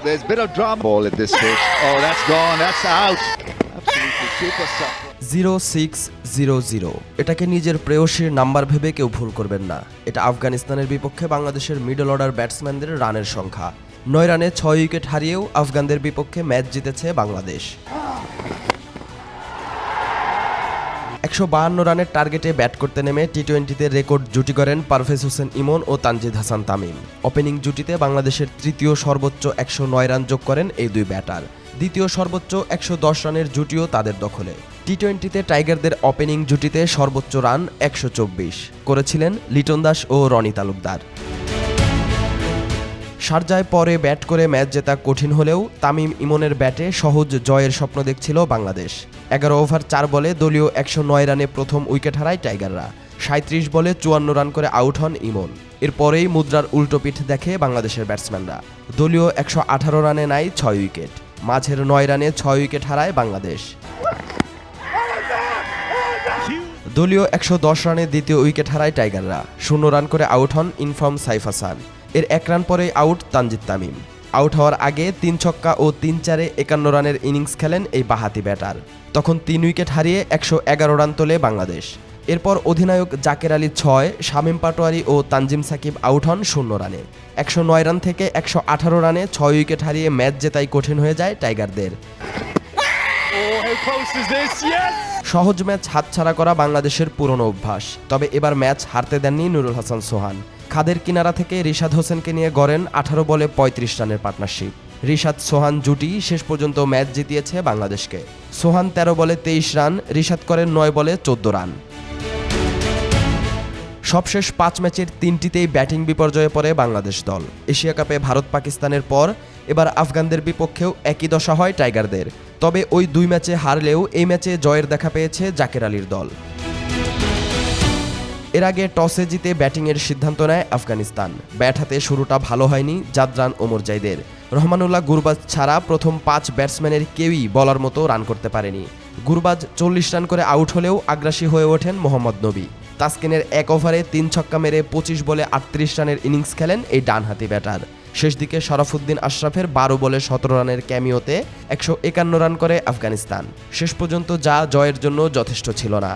There's a bit of drama ball at this stage. Oh, that's gone. That's out. Absolutely super. Zero six zero zero এটাকে নিজের প্রেয়সীর number ভেবে কেউ ভুল করবেন না এটা আফগানিস্তানের বিপক্ষে বাংলাদেশের মিডল অর্ডার ব্যাটসম্যানদের রানের সংখ্যা নয় রানে ছয় উইকেট হারিয়েও আফগানদের বিপক্ষে ম্যাচ জিতেছে বাংলাদেশ একশো বাহান্ন রানের টার্গেটে ব্যাট করতে নেমে টি টোয়েন্টিতে রেকর্ড জুটি করেন পারভেজ হোসেন ইমন ও তানজিদ হাসান তামিম। ওপেনিং জুটিতে বাংলাদেশের তৃতীয় সর্বোচ্চ একশো নয় রান যোগ করেন এই দুই ব্যাটার। দ্বিতীয় সর্বোচ্চ একশো দশ রানের জুটিও তাদের দখলে। টি টোয়েন্টিতে টাইগারদের ওপেনিং জুটিতে সর্বোচ্চ রান একশো চব্বিশ করেছিলেন লিটন দাস ও রনি তালুকদার। শারজায় পরে ব্যাট করে ম্যাচ জেতা কঠিন হলেও তামিম ইমনের ব্যাটে সহজ জয়ের স্বপ্ন দেখছিল বাংলাদেশ। এগারো ওভার চার বলে দলীয় একশো নয় রানে প্রথম উইকেট হারায় টাইগাররা। সাঁত্রিশ বলে চুয়ান্ন রান করে আউট হন ইমন। এরপরেই মুদ্রার উল্টো পিঠ দেখে বাংলাদেশের ব্যাটসম্যানরা। দলীয় একশো আঠারো রানে নাই ছয় উইকেট। মাঝের নয় রানে ছয় উইকেট হারায় বাংলাদেশ। দলীয় একশো দশ রানে দ্বিতীয় উইকেট হারায় টাইগাররা। শূন্য রান করে আউট হন ইনফর্ম সাইফ হাসান। এর এক রান পরেই আউট তানজিদ তামিম। আউট হওয়ার আগে তিন ছক্কা ও তিন চারে একান্ন রানের ইনিংস খেলেন এই বাহাতি ব্যাটার। তখন তিন উইকেট হারিয়ে একশো এগারো রান তোলে বাংলাদেশ। এরপর অধিনায়ক জাকের আলী ছয়, শামীম পাটোয়ারি ও তানজিম সাকিব আউট হন শূন্য রানে। একশো নয় রান থেকে একশো আঠারো রানে ছয় উইকেট হারিয়ে ম্যাচ জেতাই কঠিন হয়ে যায় টাইগারদের। সহজ ম্যাচ হাতছাড়া করা বাংলাদেশের পুরনো অভ্যাস। তবে এবার ম্যাচ হারতে দেননি নুরুল হাসান সোহান। খাদের কিনারা থেকে রিশাদ হোসেনকে নিয়ে গড়েন আঠারো বলে পঁয়ত্রিশ রানের পার্টনারশিপ। রিশাদ সোহান জুটি শেষ পর্যন্ত ম্যাচ জিতিয়েছে বাংলাদেশকে। সোহান তেরো বলে তেইশ রান, রিশাদ করেন নয় বলে চোদ্দ রান। সবশেষ পাঁচ ম্যাচের তিনটিতেই ব্যাটিং বিপর্যয়ে পড়ে বাংলাদেশ দল। এশিয়া কাপে ভারত পাকিস্তানের পর এবার আফগানদের বিপক্ষেও একই দশা হয় টাইগারদের। তবে ওই দুই ম্যাচে হারলেও এই ম্যাচে জয়ের দেখা পেয়েছে জাকের আলীর দল। এর আগে টসে জিতে ব্যাটিংয়ের সিদ্ধান্ত নেয় আফগানিস্তান। ব্যাট হাতে শুরুটা ভালো হয়নি জাদরান ওমর জাইদের। রহমানুল্লাহ গুরবাজ ছাড়া প্রথম পাঁচ ব্যাটসম্যানের কেউই বলার মতো রান করতে পারেনি। গুরবাজ চল্লিশ রান করে আউট হলেও আগ্রাসী হয়ে ওঠেন মোহাম্মদ নবী। তাসকিনের এক ওভারে তিন ছক্কা মেরে পঁচিশ বলে আটত্রিশ রানের ইনিংস খেলেন এই ডানহাতি ব্যাটার। শেষ দিকে শরাফুদ্দিন আশরাফের বারো বলে সতেরো রানের ক্যামিওতে একশো একান্ন রান করে আফগানিস্তান। শেষ পর্যন্ত যা জয়ের জন্য যথেষ্ট ছিল না।